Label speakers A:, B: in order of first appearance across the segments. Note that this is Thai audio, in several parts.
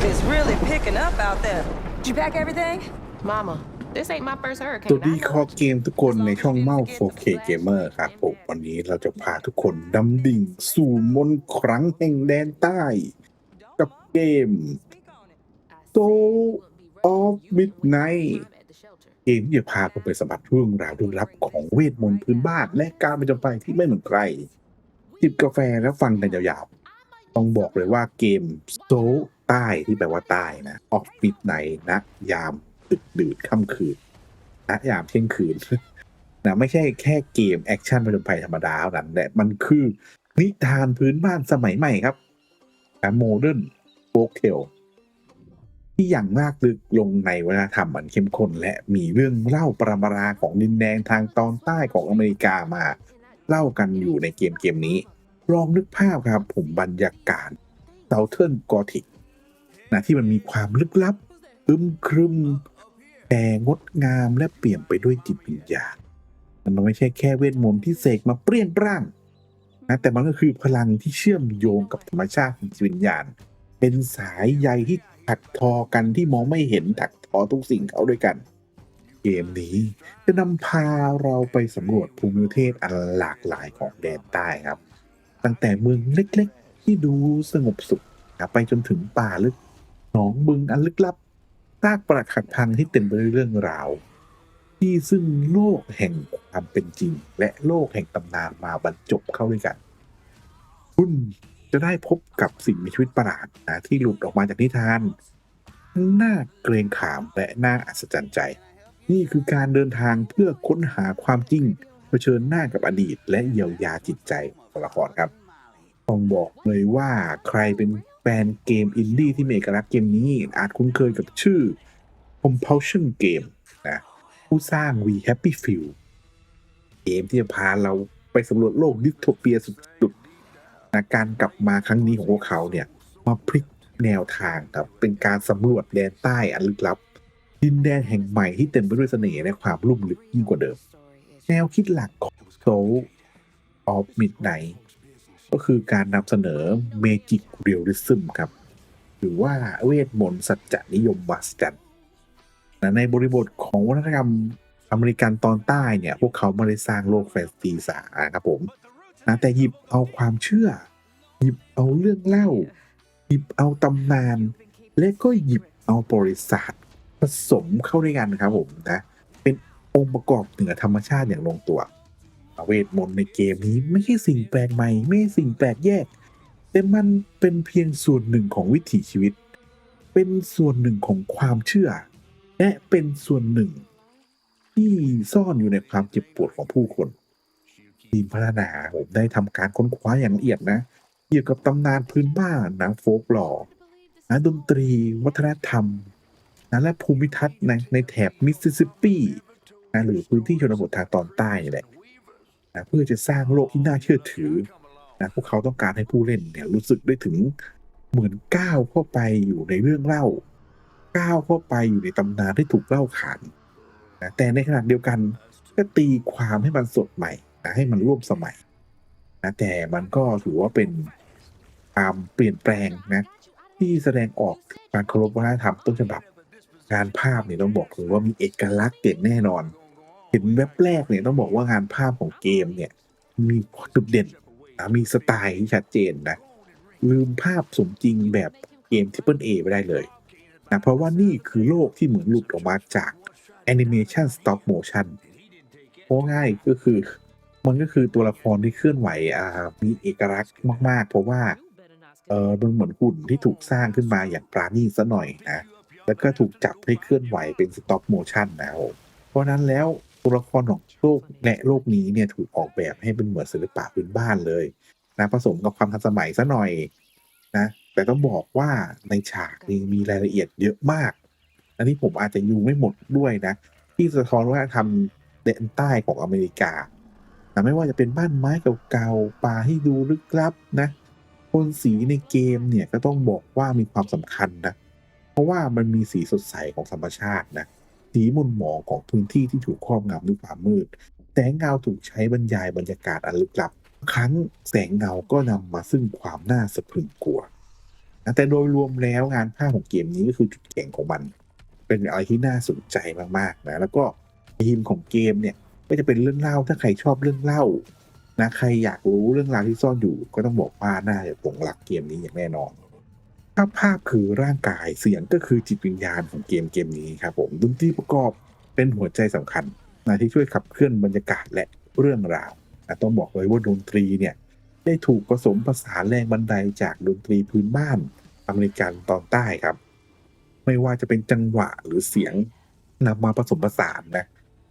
A: wave is really picking up out there. Did you pack everything?
B: Mama, this ain't my first
C: ส
B: hurricane.
C: วัสดี
B: I
C: คอ
B: know.
C: เกมทุกคนในช่องเมา 4K Gamer ครับผม วันนี้เราจะพาทุกคนดำดิ่งสู่มนต์ครั้งแห่งแดนใต้ กับเกม Soul of Midnight เกมที่จะพาคุณไปสัมผัสเรื่องราวลึกลับของเวทมนต์พื้นบ้าน และการประจนภัยที่ไม่เหมือนใครจิบกาแฟแล้วฟังกันยาวๆ ต้องบอกเลยว่าเกม Soul ใต้ที่แปลว่าใต้นะ Of Midnight นะยามดึกดื่นค่ำคืนณยามเที่ยงคืนนะไม่ใช่แค่เกมแอคชั่นผจญภัยธรรมดาเท่านั้นแต่มันคือนิทานพื้นบ้านสมัยใหม่ครับนะโมเดิร์นโฟกเทลที่อย่างมากลึกลงในวัฒนธรรมมันเข้มข้นและมีเรื่องเล่าประมาราของดินแดนทางตอนใต้ของอเมริกามา เล่ากันอยู่ในเกมเกมนี้ ลองนึกภาพครับผมบรรยากาศเซาเทิร์นกอธิก นะที่มันมีความลึกลับอึมครึมแต่งดงามและเปลี่ยมไปด้วยจิตวิญญาณมันไม่ใช่แค่เวทมนต์ที่เสกมาเปรี้ยงปร้างนะแต่มันก็คือพลังที่เชื่อมโยงกับธรรมชาติของจิตวิญญาณ เป็นสายใยที่ถักทอกันที่มองไม่เห็นถักทอทุกสิ่งเขาด้วยกัน เกมนี้จะนำพาเราไปสำรวจภูมิประเทศอันหลากหลายของแดนใต้ครับ ตั้งแต่เมืองเล็กๆ ที่ดูสงบสุขไปจนถึงป่าลึก หนองบึงอันลึกลับซากปรักหักพังที่เต็มไปด้วยเรื่องราว ที่ซึ่งโลกแห่งความเป็นจริง และโลกแห่งตำนานมาบรรจบเข้าด้วยกัน คุณจะได้พบกับสิ่งมีชีวิตประหลาดนะที่หลุดออกมาจากนิทานน่าเกรงขามและน่าอัศจรรย์ใจ นี่คือการเดินทางเพื่อค้นหาความจริงเผชิญหน้ากับอดีต และเยียวยาจิตใจตัวละครครับ ต้องบอกเลยว่าใครเป็น แฟนเกมอินดี้ที่มีเอกลักษณ์เกมนี้ อาจคุ้นเคยกับชื่อ Compulsion Game นะผู้สร้าง We Happy Few เกมที่จะพาเราไปสำรวจโลกดิสโทเปียสุดๆนะการกลับมาครั้งนี้ของพวกเขาเนี่ย มาพลิกแนวทางครับเป็นการสำรวจแดนใต้อันลึกลับ ดินแดนแห่งใหม่ที่เต็มไปด้วยเสน่ห์และความลุ่มลึกยิ่งกว่าเดิม แนวคิดหลักของ Soul of Midnight ก็คือการนำเสนอ Magic Realism ครับ หรือว่าเวทมนต์สัจจนิยมวัสจันนะในบริบทของวัฒนธรรมอเมริกันตอนใต้เนี่ย พวกเขาไม่ได้สร้างโลกแฟนตาซีสาครับผมนะแต่หยิบเอาความเชื่อ หยิบเอาเรื่องเล่า หยิบเอาตำนาน และก็หยิบเอาบริษัทผสมเข้าด้วยกันครับผมนะเป็นองค์ประกอบเหนือธรรมชาติอย่างลงตัว เวทมนต์ในเกมนี้ไม่ใช่สิ่งแปลกใหม่ ไม่ใช่สิ่งแปลกแยก แต่มันเป็นเพียงส่วนหนึ่งของวิถีชีวิต เป็นส่วนหนึ่งของความเชื่อ และเป็นส่วนหนึ่ง ที่ซ่อนอยู่ในความเจ็บปวดของผู้คนทีมพัฒนาผมได้ทำการค้นคว้าอย่างละเอียดนะ เกี่ยวกับตำนานพื้นบ้านนังโฟกหลอนะดนตรีวัฒนธรรมนะและภูมิทัศน์ในในแถบมิสซิสซิปปีนะหรือพื้นที่ชนบททางตอนใต้แหละ นะเพื่อจะสร้างโลกที่น่าเชื่อถือนะพวกเขาต้องการให้ผู้เล่นเนี่ยรู้สึกได้ถึงเหมือนก้าวเข้าไปอยู่ในเรื่องเล่า ก้าวเข้าไปอยู่ในตำนานที่ถูกเล่าขานนะแต่ในขณะเดียวกันก็ตีความให้มันสดใหม่นะให้มันร่วมสมัยนะแต่มันก็ถือว่าเป็นความเปลี่ยนแปลงนะที่แสดงออกการเคารพวัฒนธรรมต้นฉบับ งานภาพเนี่ยต้องบอกเลยว่ามีเอกลักษณ์เด่นแน่นอน เห็นเว็บแรกเนี่ยต้องบอกว่างานภาพของเกมเนี่ย มีจุดเด่นมีสไตล์ที่ชัดเจนนะ ลืมภาพสมจริงแบบเกม Triple A ไม่ได้เลยนะเพราะว่านี่คือโลกที่เหมือนหลุดออกมาจากแอนิเมชันสต็อปโมชั่นเพราะง่ายก็คือ มันก็คือตัวละครที่เคลื่อนไหวอ่ามีเอกลักษณ์มากๆ เพราะว่าเออมันเหมือนหุ่นที่ถูกสร้างขึ้นมาอย่างปราณีตซะหน่อยนะ แล้วก็ถูกจับให้เคลื่อนไหวเป็นสต็อปโมชั่นนะครับเพราะนั้นแล้ว ตัวละครของโลกและโลกนี้เนี่ยถูกออกแบบให้เป็นเหมือนศิลปะพื้นบ้านเลยนะผสมกับความทันสมัยซะหน่อยนะแต่ต้องบอกว่าในฉากนี้มีรายละเอียดเยอะมาก อันนี้ผมอาจจะยูไม่หมดด้วยนะ ที่สะท้อนว่าทำเดนใต้ของอเมริกานะไม่ว่าจะเป็นบ้านไม้เก่าๆป่าให้ดูลึกลับนะโทนสีในเกมเนี่ยก็ต้องบอกว่ามีความสำคัญนะ เพราะว่ามันมีสีสดใสของธรรมชาตินะ สีมนหมองของพื้นที่ที่ถูกครอบงำด้วยความมืด แสงเงาถูกใช้บรรยายบรรยากาศอันลึกลับ ครั้งแสงเงาก็นำมาซึ่งความน่าสะพรึงกลัวนะแต่โดยรวมแล้วงานภาพของเกมนี้ก็คือจุดแข็งของมัน เป็นอะไรที่น่าสนใจมากๆนะแล้วก็ทีมของเกมเนี่ยก็จะเป็นเรื่องเล่าถ้าใครชอบเรื่องเล่านะใครอยากรู้เรื่องราวที่ซ่อนอยู่ ก็ต้องบอกว่าน่าจะหลงรักเกมนี้อย่างแน่นอนาพภาพคือร่างกายเสียงก็คือจิตวิญญาณของเกมเกมนี้ครับผมดนตรีประกอบเป็นหัวใจสำคัญนะที่ช่วยขับเคลื่อนบรรยากาศและเรื่องราวนะต้องบอกเลยว่าดนตรีเนี่ยได้ถูกผสมผสานแรงบันไดจากดนตรีพื้นบ้านอเมริกันตอนใต้ครับ ไม่ว่าจะเป็นจังหวะหรือเสียงนำมาผสมผสานนะ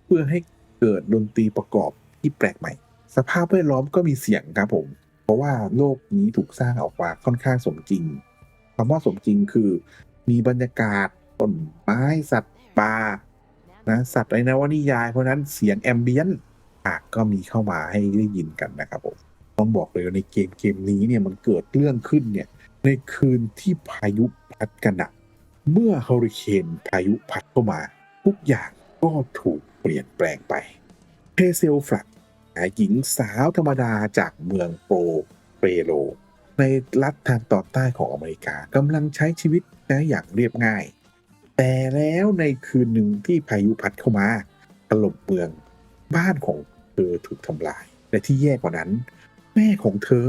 C: เพื่อให้เกิดดนตรีประกอบที่แปลกใหม่ สภาพแวดล้อมก็มีเสียงครับผม เพราะว่าโลกนี้ถูกสร้างออกมาค่อนข้างสมจริง คำว่าสมจริงคือ มีบรรยากาศต้นไม้สัตว์ป่านะสัตว์ในนวนิยาย เพราะนั้นเสียงแอมเบียนอะก็มีเข้ามาให้ได้ยินกันนะครับผมต้องบอกเลยว่าในเกมเกมนี้เนี่ยมันเกิดเรื่องขึ้นเนี่ยในคืนที่พายุพัดกระหน่ำเมื่อเฮอริเคนพายุพัดเข้ามา ทุกอย่างก็ถูกเปลี่ยนแปลงไปเพเซลฟลัดหญิงสาวธรรมดาจากเมืองโปรเปโล ในรัฐทางตอนใต้ของอเมริกากำลังใช้ชีวิตนะอย่างเรียบง่าย แต่แล้วในคืนหนึ่งที่พายุพัดเข้ามาถล่มเมือง บ้านของเธอถูกทำลาย และที่แย่กว่านั้น แม่ของเธอ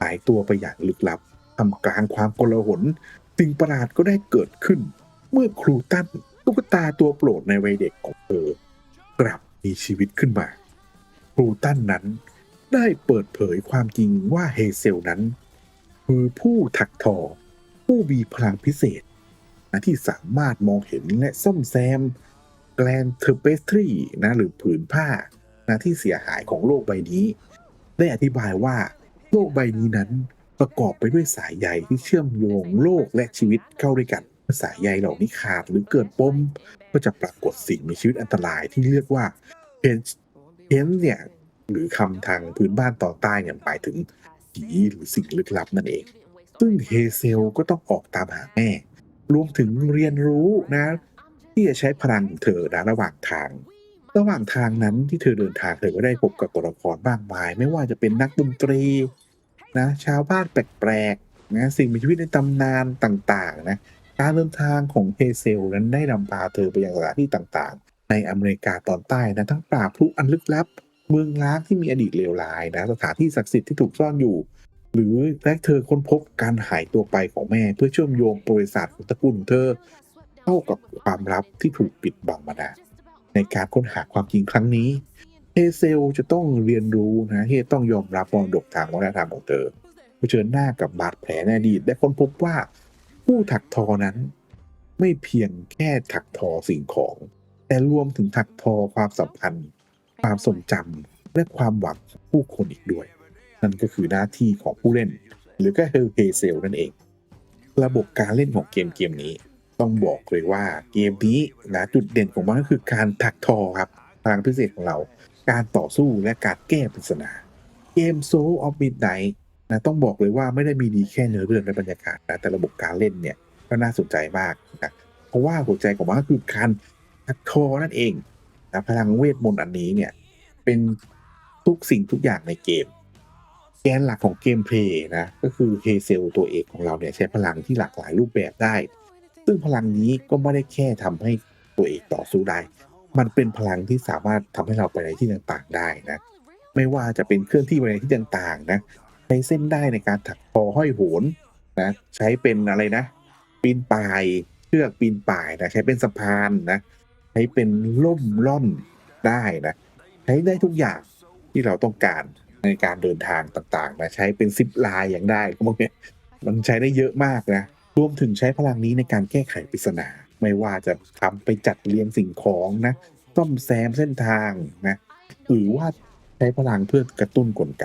C: หายตัวไปอย่างลึกลับทำกลางความโกลาหลสิ่งประหลาดก็ได้เกิดขึ้น เมื่อครูตั้นตุ๊กตาตัวโปรดในวัยเด็กของเธอกลับมีชีวิตขึ้นมา ครูตั้นนั้นได้เปิดเผยความจริงว่าเฮเซลนั้น คือผู้ถักทอ ผู้มีพลังพิเศษนะที่สามารถมองเห็นและซ่อมแซมแกลนเทอร์เปสทรีนะหรือผืนผ้านะที่เสียหายของโลกใบนี้ ได้อธิบายว่าโลกใบนี้นั้นประกอบไปด้วยสายใยที่เชื่อมโยงโลกและชีวิตเข้าด้วยกัน สายใยเหล่านี้ขาดหรือเกิดปมก็จะปรากฏสิ่งมีชีวิตอันตรายที่เรียกว่าเพนเพนเนี่ยหรือคำทางพื้นบ้านตอนใต้เนี่ยหมายถึง ผีหรือสิ่งลึกลับนั่นเอง ซึ่งเฮเซลก็ต้องออกตามหาแม่ รวมถึงเรียนรู้นะ ที่จะใช้พลังของเธอนะระหว่างทาง ระหว่างทางนั้นที่เธอเดินทางเธอก็ได้พบกับตัวละครมากมาย ไม่ว่าจะเป็นนักดนตรีนะชาวบ้านแปลกๆนะสิ่งมีชีวิตในตำนานต่างๆนะการเดินทางของเฮเซลนั้นได้นำพาเธอไปยังสถานที่ต่างๆ ในอเมริกาตอนใต้นะทั้งป่าพลุอันลึกลับ เมืองล้างที่มีอดีตเลวร้ายนะสถานที่ศักดิ์สิทธิ์ที่ถูกซ่อนอยู่ หรือและเธอค้นพบการหายตัวไปของแม่ เพื่อเชื่อมโยงบริษัทตระกูลเธอเข้ากับความลับที่ถูกปิดบังมานานในการค้นหาความจริงครั้งนี้เฮเซลจะต้องเรียนรู้นะที่ต้องยอมรับมรดกทางวัฒนธรรมของเธอเผชิญหน้ากับบาดแผลในอดีตและค้นพบว่าผู้ถักทอนั้น ไม่เพียงแค่ถักทอสิ่งของ แต่รวมถึงถักทอความสัมพันธ์ ความทรงจำและความหวังของผู้คนอีกด้วย นั่นก็คือหน้าที่ของผู้เล่น หรือก็คือเฮเซลนั่นเอง ระบบการเล่นของเกมเกมนี้ ต้องบอกเลยว่าเกมนี้นะจุดเด่นของมันก็คือการถักทอครับพลังพิเศษของเรา การต่อสู้และการแก้ปริศนา เกม Soul of Midnight นะต้องบอกเลยว่าไม่ได้มีดีแค่เนื้อเรื่องและบรรยากาศนะแต่ระบบการเล่นเนี่ยก็น่าสนใจมากนะเพราะว่าหัวใจของมันก็คือการถักทอนั่นเอง นะพลังเวทมนต์อันนี้เนี่ย เป็นทุกสิ่งทุกอย่างในเกม แกนหลักของเกมเพลย์นะ ก็คือเฮเซลตัวเอกของเราเนี่ยใช้พลังที่หลากหลายรูปแบบได้ ซึ่งพลังนี้ก็ไม่ได้แค่ทำให้ตัวเอกต่อสู้ได้ มันเป็นพลังที่สามารถทำให้เราไปในที่ต่างๆได้นะ ไม่ว่าจะเป็นเคลื่อนที่ไปในที่ต่างๆนะใช้เส้นได้ในการถักทอห้อยโหนนะใช้เป็นอะไรนะ ปีนป่ายเชือกปีนป่ายนะใช้เป็นสะพานนะ ช้เป็นล่มล่อนได้นะใช้ได้ทุกอย่างที่เราต้องการในการเดินทางต่างๆนะใช้เป็นซิปไลน์อย่างได้พวกเนี้ยมันใช้ได้เยอะมากนะรวมถึงใช้พลังนี้ในการแก้ไขปริศนา ไม่ว่าจะทำไปจัดเรียงสิ่งของนะซ่อมแซมเส้นทางนะหรือว่าใช้พลังเพื่อกระตุ้นกลไก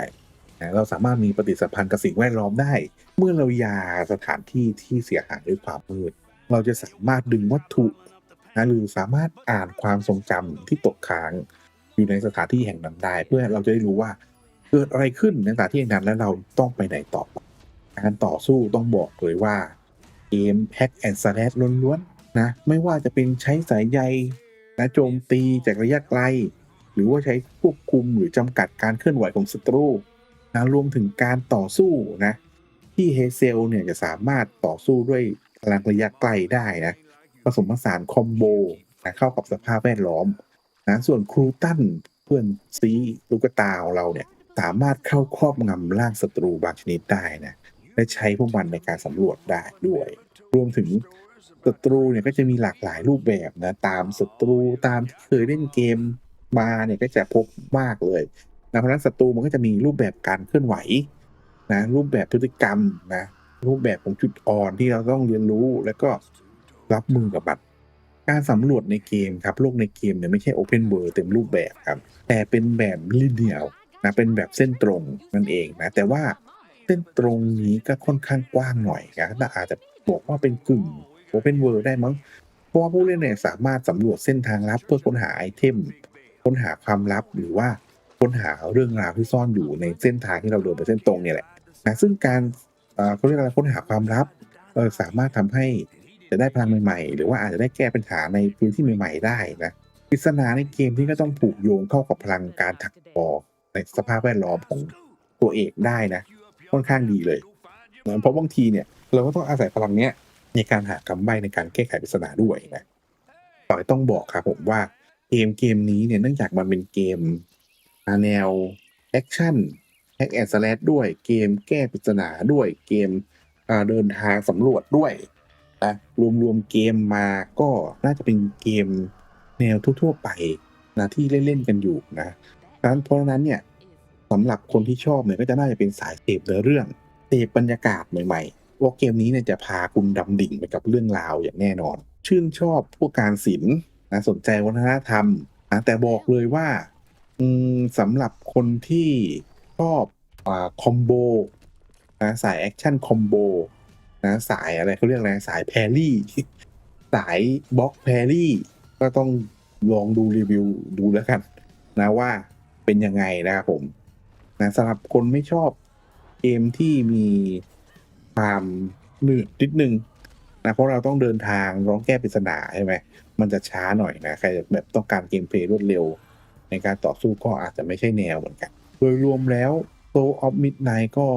C: นะเราสามารถมีปฏิสัมพันธ์กับสิ่งแวดล้อมได้ เมื่อเรายาสถานที่ที่เสียหายด้วยความมืด เราจะสามารถดึงวัตถุ นะหรือสามารถอ่านความทรงจำที่ตกค้างอยู่ในสถานที่แห่งนั้นได้ เพื่อเราจะได้รู้ว่าเกิดอะไรขึ้นในสถานที่แห่งนั้นและเราต้องไปไหนต่อการต่อสู้ต้องบอกเลยว่าเกมแฮกแอนด์สแลล้วนๆนะ ไม่ว่าจะเป็นใช้สายใยนะโจมตีจากระยะไกล หรือว่าใช้ควบคุมหรือจำกัดการเคลื่อนไหวของศัตรูนะรวมถึงการต่อสู้นะทที่เฮเซลเนี่ยจะสามารถต่อสู้ด้วยพลังระยะไกลได้นะ ผสมผสานคอมโบนะเข้ากับสภาพแวดล้อมนะส่วนครูตั้นเพื่อนซีลูกตาของเราเนี่ยสามารถเข้าครอบงำร่างศัตรูบางชนิดได้นะและใช้พวกมันในการสำรวจได้ด้วย รวมถึงศัตรูเนี่ยก็จะมีหลากหลายรูปแบบนะตามศัตรูตามที่เคยเล่นเกมมาเนี่ยก็จะพบมากเลยนะเพราะนั้นศัตรูมันก็จะมีรูปแบบการเคลื่อนไหวนะรูปแบบพฤติกรรมนะรูปแบบของจุดอ่อนที่เราต้องเรียนรู้แล้วก็ รับมือกับมันการสำรวจในเกมครับ โลกในเกมเนี่ยไม่ใช่โอเพนเวิร์เต็มรูปแบบครับ แต่เป็นแบบลิเนียลนะเป็นแบบเส้นตรงนั่นเองนะ แต่ว่าเส้นตรงนี้ก็ค่อนข้างกว้างหน่อยนะแต่อาจจะบอกว่าเป็นกึ่งโอเพนเวิร์ได้มั้งเพราะว่าผู้เล่นเนี่ยสามารถสำรวจเส้นทางลับเพื่อค้นหาไอเทมค้นหาความลับหรือว่าค้นหาเรื่องราวที่ซ่อนอยู่ในเส้นทางที่เราเดินไปเส้นตรงเนี่ยแหละนะซึ่งการเอ่อเขาเรียกอะไรค้นหาความลับเออสามารถทำให้ จะได้พลังใหม่ๆ หรือว่าอาจจะได้แก้ปัญหาในพื้นที่ใหม่ ๆ ได้นะปริศนาในเกมที่ก็ต้องผูกโยงเข้ากับพลังการถักทอในสภาพแวดล้อมของตัวเอกได้นะค่อนข้างดีเลยนเพราะบางทีเนี่ยเราก็ต้องอาศัยพลังเนี้ยในการหาคำใบ้ในการแก้ไขปริศนาด้วยนะต่อยต้องบอกครับผมว่าเกมเกมนี้เนี่ยเนื่องจากมันเป็นเกมแนวแอคชั่นแฮกแอนด์สแลดด้วยเกมแก้ปริศนาด้วยเกมเดินทางสำรวจด้วย นะรวมๆเกมมาก็น่าจะเป็นเกมแนวทั่วๆไปนะที่เล่นๆกันอยู่นะดังนั้นเพราะฉะนั้นเนี่ยสำหรับคนที่ชอบเนี่ยก็จะน่าจะเป็นสายเสพเนื้อเรื่องเสพบรรยากาศใหม่ๆว่าเกมนี้เนี่ยจะพาคุณดำดิ่งไปกับเรื่องราวอย่างแน่นอน ชื่นชอบพวกการศิลป์นะสนใจวัฒนธรรมนะแต่บอกเลยว่าสำหรับคนที่ชอบอ่าคอมโบนะสายแอคชั่นคอมโบ นะสายอะไรเขาเรียกอะไรสายแพรี่ สายบล็อกแพรี่ ก็ต้องลองดูรีวิวดูแล้วกัน นะว่าเป็นยังไงนะครับผมนะสำหรับคนไม่ชอบเกมที่มีความหนืดนิดนึงนะเพราะเราต้องเดินทางร้องแก้ปริศนาใช่ไหมมันจะช้าหน่อยนะใครแบบต้องการเกมเพลย์รวดเร็ว ในการต่อสู้ก็อาจจะไม่ใช่แนวเหมือนกัน โดยรวมแล้ว Soul of Midnight ก็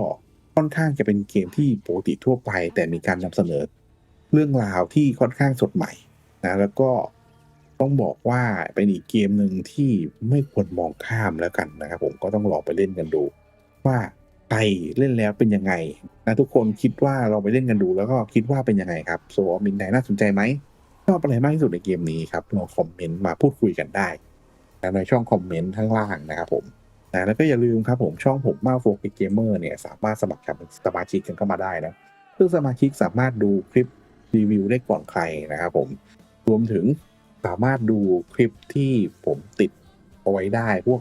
C: ค่อนข้างจะเป็นเกมที่ปกติทั่วไป แต่มีการนำเสนอ เรื่องราวที่ค่อนข้างสดใหม่นะแล้วก็ต้องบอกว่าเป็นอีกเกมหนึ่งที่ไม่ควรมองข้ามแล้วกันนะครับผมก็ต้องลองไปเล่นกันดู ว่าใครเล่นแล้วเป็นยังไงนะทุกคนคิดว่าเราไปเล่นกันดู แล้วก็คิดว่าเป็นยังไงครับ Soul of Midnight น่าสนใจไหมชอบอะไรมากที่สุดในเกมนี้ครับลองคอมเมนต์มาพูดคุยกันได้ในช่องคอมเมนต์ข้างล่างนะครับผม นะแล้วก็อย่าลืมครับผมช่องผมมาโฟกเกมเมอร์เนี่ยสามารถสมัครเป็นสมาชิกกันเข้ามาได้นะซึ่งสมาชิกสามารถดูคลิปรีวิวได้ก่อนใครนะครับผมรวมถึงสามารถดูคลิปที่ผมติดเอาไว้ได้ พวก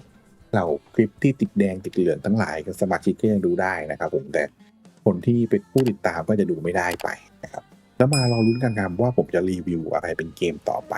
C: เหล่าคลิปที่ติดแดงติดเหลืองทั้งหลายกับสมาชิกก็ยังดูได้นะครับผมแต่คนที่เป็นผู้ติดตามก็จะดูไม่ได้ไปนะครับแล้วมารอลุ้นกันครับว่าผมจะรีวิวอะไรเป็นเกมต่อไป